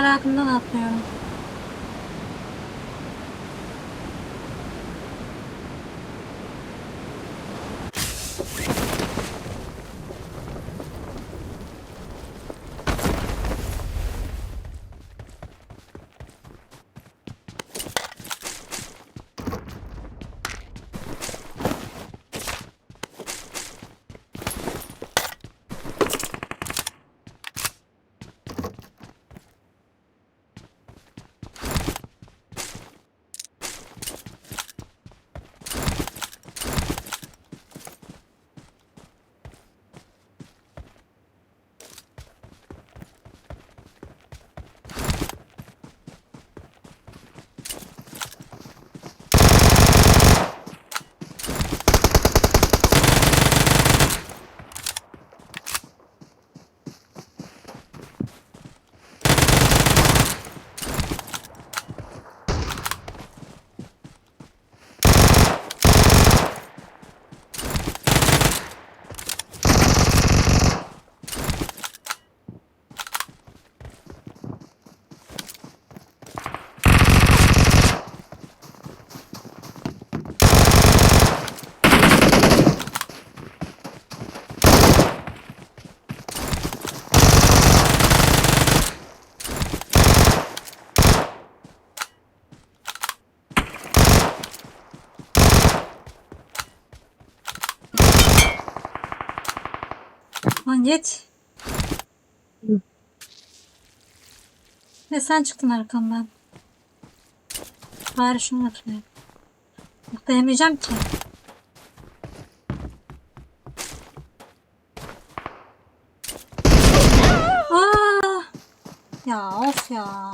아, 카메라 끝나났어요. Lan git. Ve sen çıktın arkamdan. Bari şunu atlayayım. Atlayamayacağım ki. Aa! Ya of ya.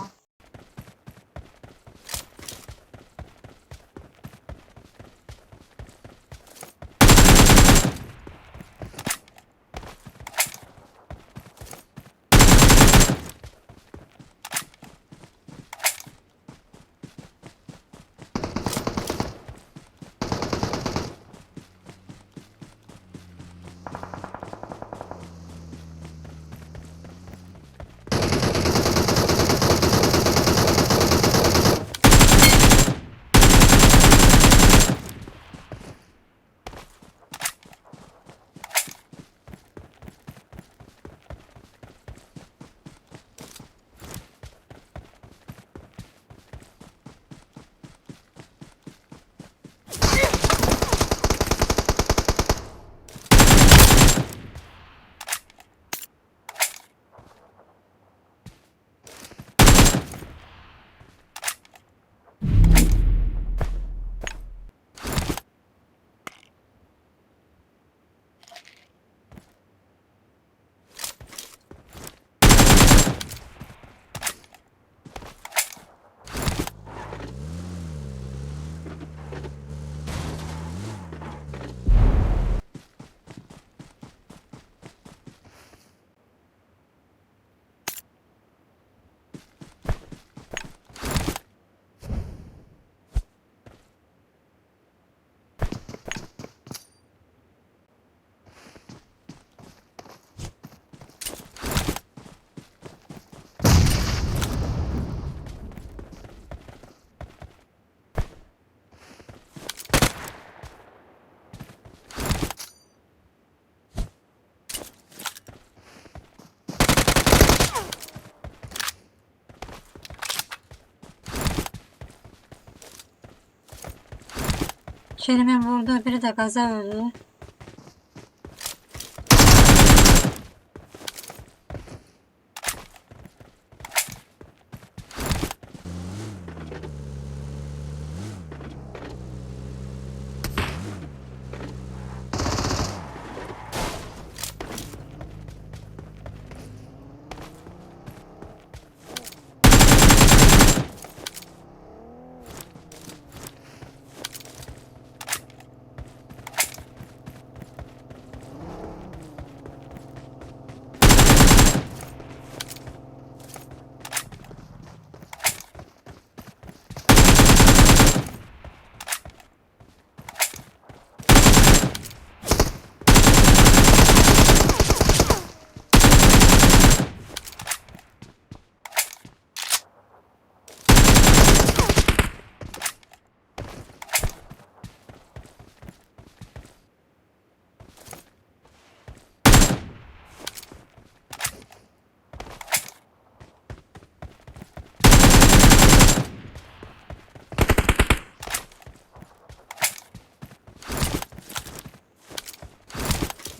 Kerim'in vurduğu biri de gaza öldü.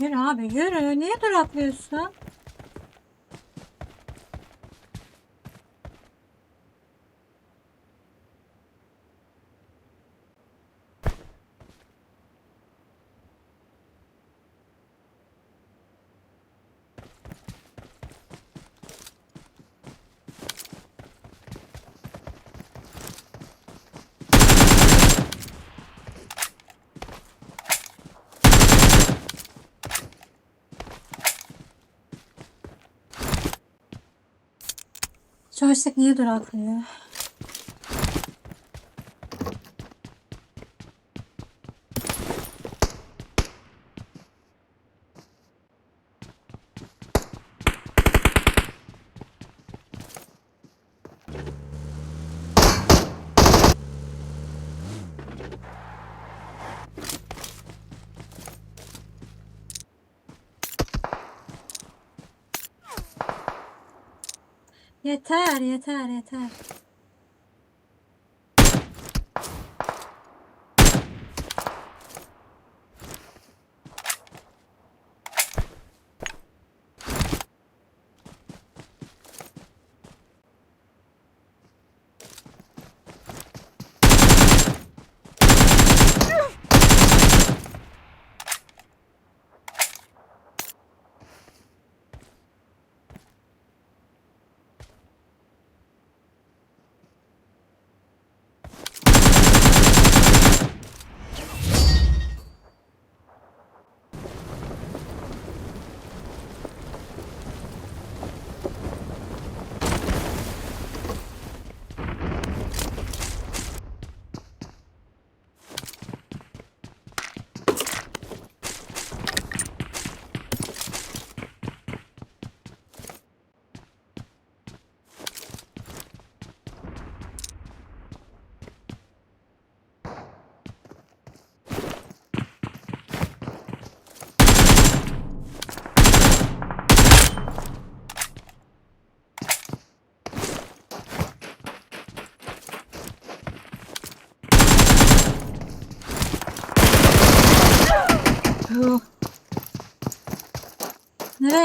Yürü abi yürü. Niye duraklıyorsun? Joystick niye duraklıyor? Yeter yeter yeter. Yuh.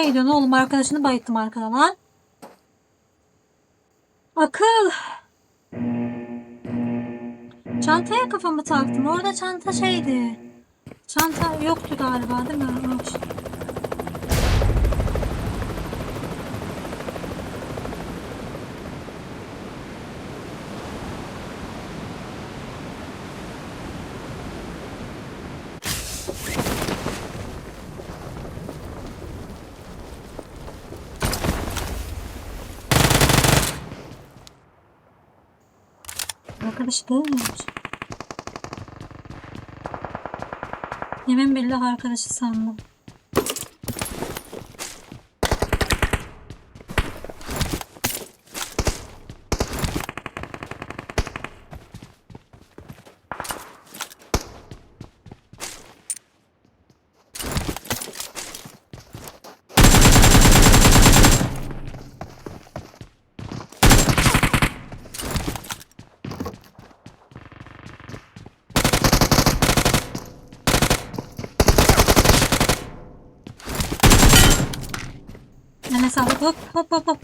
Nereye gidiyorsun oğlum? Arkadaşını bayıttım arkadan lan. Akıl. Çantaya kafamı taktım. Orada çanta şeydi. Çanta yoktu galiba değil mi? Yok. Arkadaş gelmiyor. Yemin billah arkadaşı sandım. Hop hop hop. Hop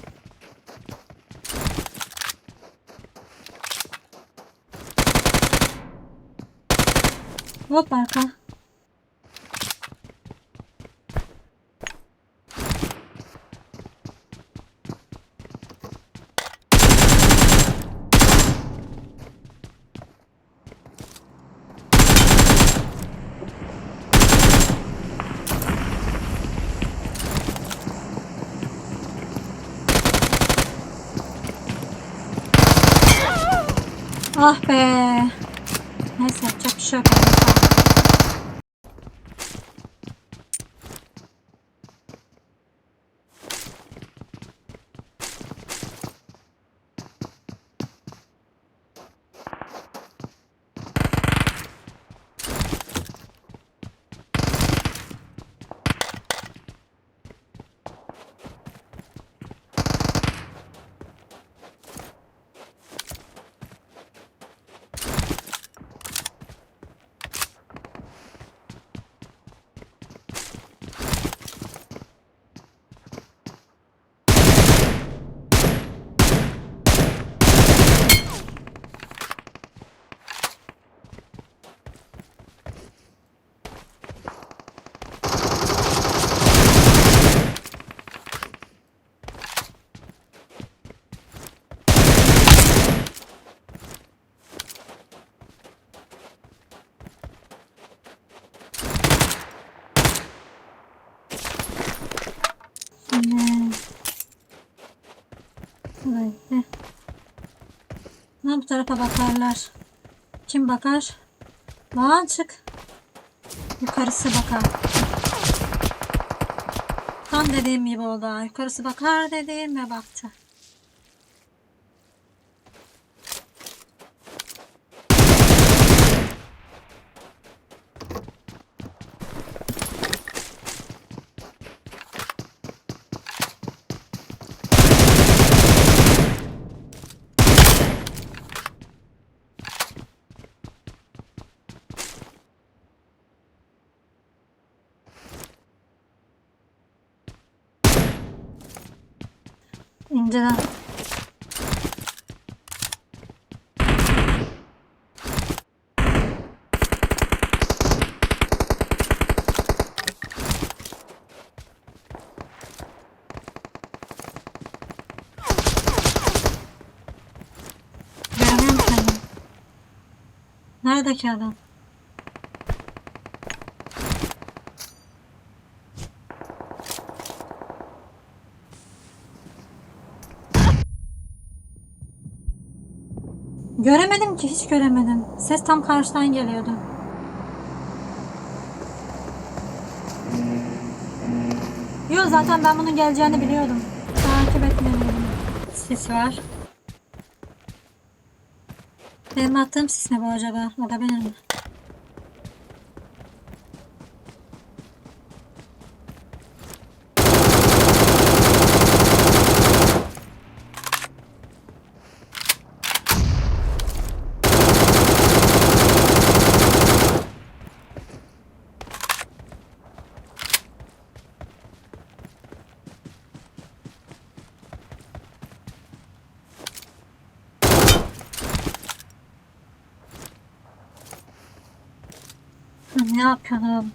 Ah be. Da gitti. Ne bu tarafa bakarlar. Kim bakar? Lan çık. Yukarısı bakar. Tam dediğim gibi oldu. Yukarısı bakar dediğim ve baktı. 感じだ。Nerede ki adam? Göremedim ki hiç göremedim. Ses tam karşıdan geliyordu. Yo zaten ben bunun geleceğini biliyordum. Takip etmeliydim. Sis var. Benim attığım sis ne bu acaba? Olabilir mi? Ne yapıyordum?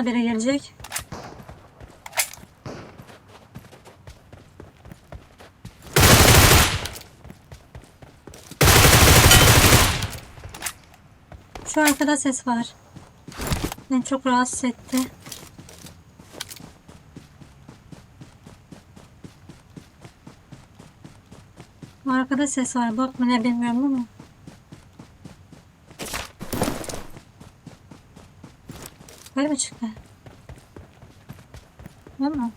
Da biri gelecek. Şu arkada ses var. Beni çok rahatsız etti. Arkada ses var. Bak mı ne bilmiyorum ama. Böyle mi çıktı? Değil mi?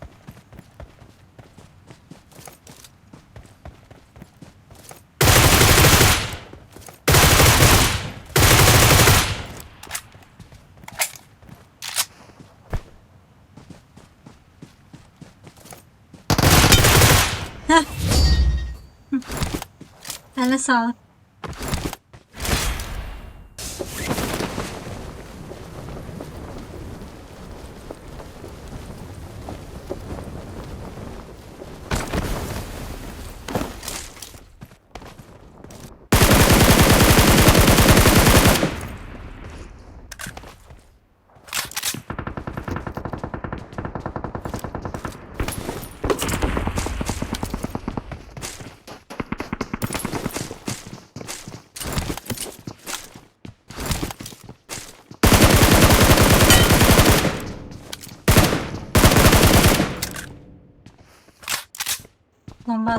Heh. Eline sağlık.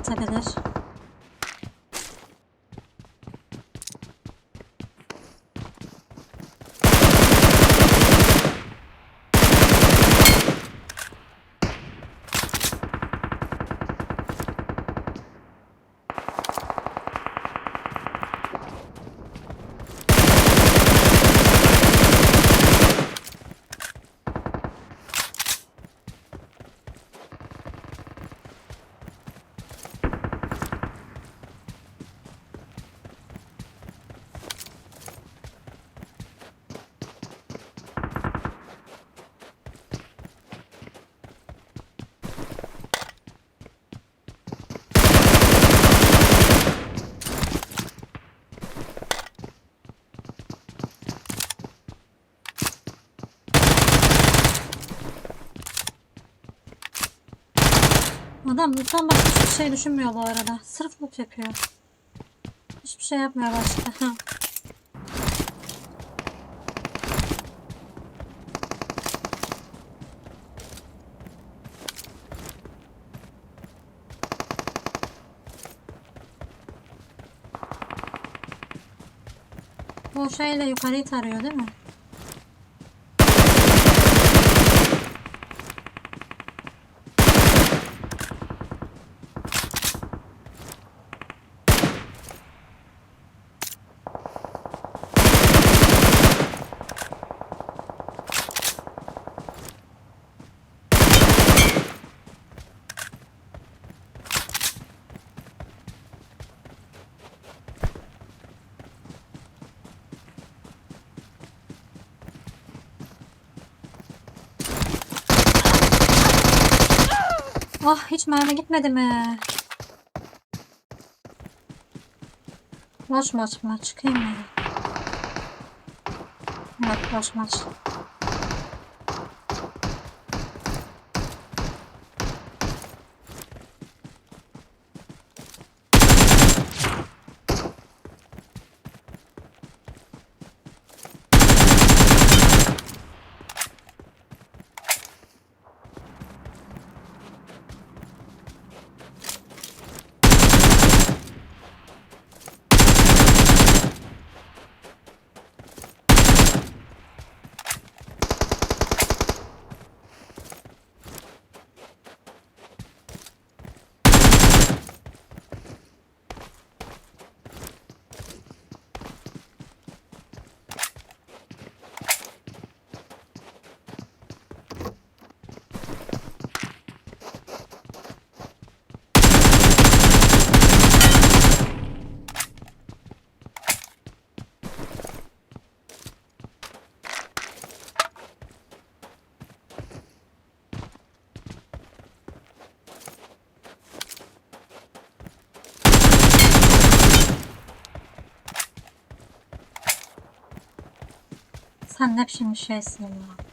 Bomba Adam lütfen başka hiçbir şey düşünmüyor bu arada. Sırf loot yapıyor. Hiçbir şey yapmıyor başka. Bu şeyle yukarıyı tarıyor değil mi? Ah hiç mermi gitmedi mi? Boş maç mı? Çıkayım mı? Evet boş maç. Sen biçim bir şeysin ya?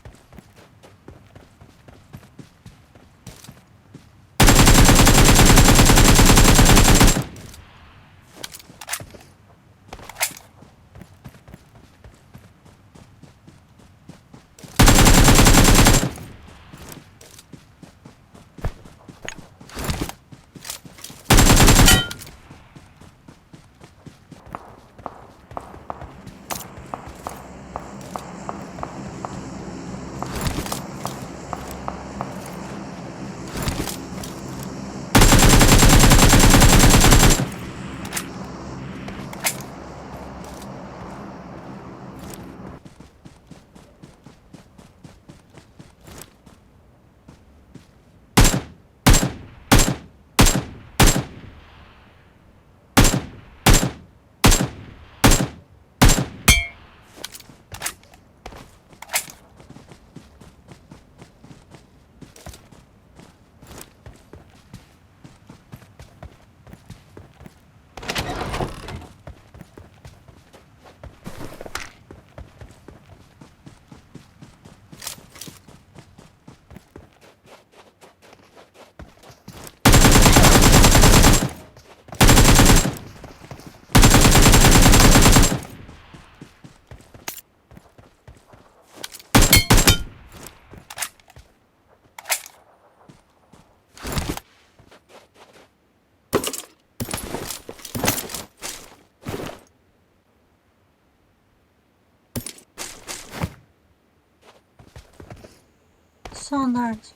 Son dört.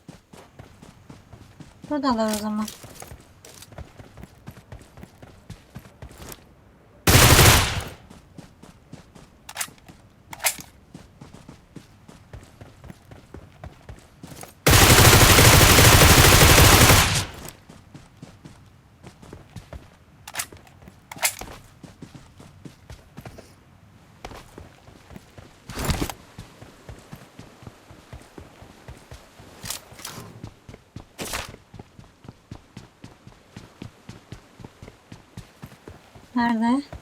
Buradalar o zaman. Nerede?